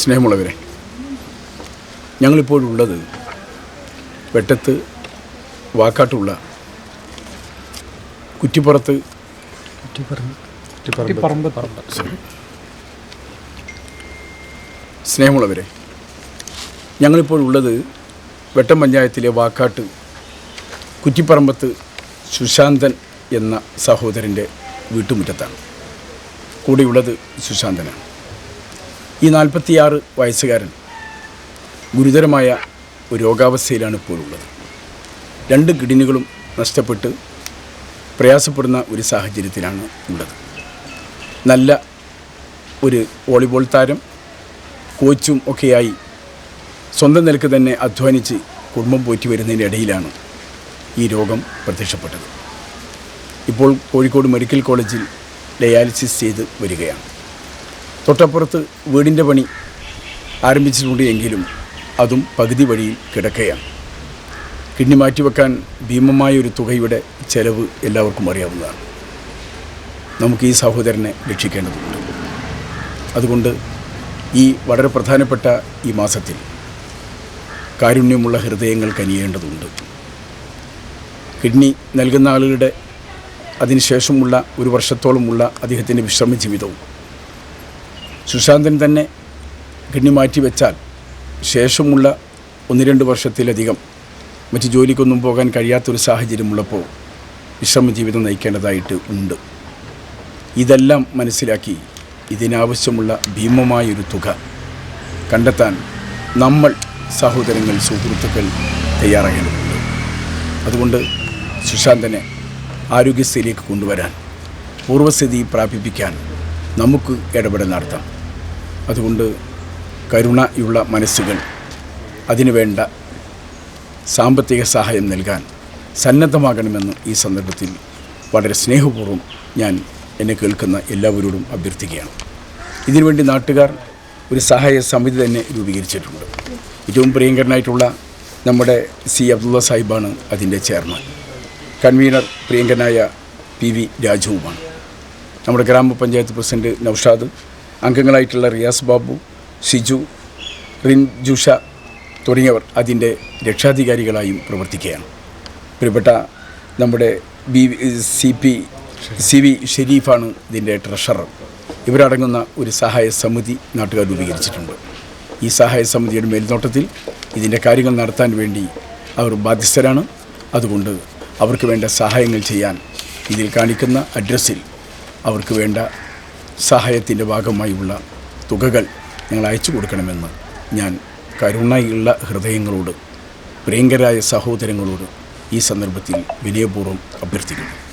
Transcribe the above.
സ്നേഹമുള്ളവരെ ഞങ്ങളിപ്പോഴുള്ളത് വെട്ടത്ത് വാക്കാട്ടുള്ള കുറ്റിപ്പുറത്ത്. സ്നേഹമുള്ളവരെ ഞങ്ങളിപ്പോഴുള്ളത് വെട്ടം പഞ്ചായത്തിലെ വാക്കാട്ട് കുറ്റിപ്പറമ്പത്ത് സുശാന്തൻ എന്ന സഹോദരന്റെ വീട്ടുമുറ്റത്താണ് കൂടെയുള്ളത് സുശാന്തനാണ് ഈ നാൽപ്പത്തിയാറ് വയസ്സുകാരൻ ഗുരുതരമായ ഒരു രോഗാവസ്ഥയിലാണ് ഇപ്പോഴുള്ളത്. രണ്ട് കിഡ്നികളും നഷ്ടപ്പെട്ട് പ്രയാസപ്പെടുന്ന ഒരു സാഹചര്യത്തിലാണ് ഉള്ളത്. നല്ല ഒരു വോളിബോൾ താരം കോച്ചും ഒക്കെയായി സ്വന്തം നിലയ്ക്ക് തന്നെ അധ്വാനിച്ച് കുടുംബം പോറ്റി വരുന്നതിന്റെ ഇടയിലാണ് ഈ രോഗം പ്രത്യക്ഷപ്പെട്ടത്. ഇപ്പോൾ കോഴിക്കോട് മെഡിക്കൽ കോളേജിൽ ഡയാലിസിസ് ചെയ്ത് വരികയാണ്. തൊട്ടപ്പുറത്ത് വീടിന്റെ പണി ആരംഭിച്ചിട്ടുണ്ട് എങ്കിലും അതും പകുതി വഴിയിൽ കിടക്കുകയാണ്. കിഡ്നി മാറ്റിവെക്കാൻ ഭീമമായ ഒരു തുകയുടെ ചെലവ് എല്ലാവർക്കും അറിയാവുന്നതാണ്. നമുക്ക് ഈ സഹോദരനെ രക്ഷിക്കേണ്ടതുണ്ട്. അതുകൊണ്ട് ഈ വളരെ പ്രധാനപ്പെട്ട ഈ മാസത്തിൽ കാരുണ്യമുള്ള ഹൃദയങ്ങൾ കനിയേണ്ടതുണ്ട്. കിഡ്നി നൽകുന്ന ആളുകളുടെ അതിനുശേഷമുള്ള ഒരു വർഷത്തോളമുള്ള അദ്ദേഹത്തിന്റെ വിശ്രമ ജീവിതവും സുശാന്തൻ തന്നെ ഗണ്യമാറ്റി വെച്ചാൽ ശേഷമുള്ള ഒന്ന് രണ്ട് വർഷത്തിലധികം മറ്റ് ജോലിക്കൊന്നും പോകാൻ കഴിയാത്തൊരു സാഹചര്യമുള്ളപ്പോൾ വിശ്രമ ജീവിതം നയിക്കേണ്ടതായിട്ട് ഉണ്ട്. ഇതെല്ലാം മനസ്സിലാക്കി ഇതിനാവശ്യമുള്ള ഭീമമായൊരു തുക കണ്ടെത്താൻ നമ്മൾ സഹോദരങ്ങൾ സുഹൃത്തുക്കൾ തയ്യാറാകേണ്ടതുണ്ട്. അതുകൊണ്ട് സുശാന്തനെ ആരോഗ്യസ്ഥയിലേക്ക് കൊണ്ടുവരാൻ പൂർവസ്ഥിതി പ്രാപിപ്പിക്കാൻ നമുക്ക് ഇടപെടൽ നടത്താം. അതുകൊണ്ട് കരുണയുള്ള മനസ്സുകൾ അതിനുവേണ്ട സാമ്പത്തിക സഹായം നൽകാൻ സന്നദ്ധമാകണമെന്ന് ഈ സന്ദർഭത്തിൽ വളരെ സ്നേഹപൂർവം ഞാൻ എന്നെ കേൾക്കുന്ന എല്ലാവരോടും അഭ്യർത്ഥിക്കുകയാണ്. ഇതിനുവേണ്ടി നാട്ടുകാർ ഒരു സഹായ സമിതി തന്നെ രൂപീകരിച്ചിട്ടുണ്ട്. ഏറ്റവും പ്രിയങ്കരനായിട്ടുള്ള നമ്മുടെ സി അബ്ദുള്ള സാഹിബാണ് അതിന്റെ ചെയർമാൻ. കൺവീനർ പ്രിയങ്കനായ പി വി രാജുവുമാണ്. നമ്മുടെ ഗ്രാമപഞ്ചായത്ത് പ്രസിഡന്റ് നൌഷാദ് അംഗങ്ങളായിട്ടുള്ള റിയാസ് ബാബു ഷിജു റിൻ ജുഷ തുടങ്ങിയവർ അതിന്റെ രക്ഷാധികാരികളായും പ്രവർത്തിക്കുകയാണ്. പ്രിയപ്പെട്ട നമ്മുടെ B C P C V ഷെരീഫാണ് ഇതിന്റെ ട്രഷറർ. ഇവരടങ്ങുന്ന ഒരു സഹായ സമിതി നാട്ടുകാർ രൂപീകരിച്ചിട്ടുണ്ട്. ഈ സഹായ സമിതിയുടെ മേൽനോട്ടത്തിൽ ഇതിന്റെ കാര്യങ്ങൾ നടത്താൻ വേണ്ടി അവർ ബാധ്യസ്ഥരാണ്. അതുകൊണ്ട് അവർക്ക് വേണ്ട സഹായങ്ങൾ ചെയ്യാൻ ഇതിൽ കാണിക്കുന്ന അഡ്രസ്സിൽ അവർക്ക് വേണ്ട സഹായത്തിന്റെ ഭാഗമായുള്ള തുകകൾ ഞങ്ങൾ അയച്ചു കൊടുക്കണമെന്ന് ഞാൻ കരുണയുള്ള ഹൃദയങ്ങളോട് പ്രിയങ്കരായ സഹോദരങ്ങളോട് ഈ സന്ദർഭത്തിൽ വിനയപൂർവം അഭ്യർത്ഥിക്കുന്നു.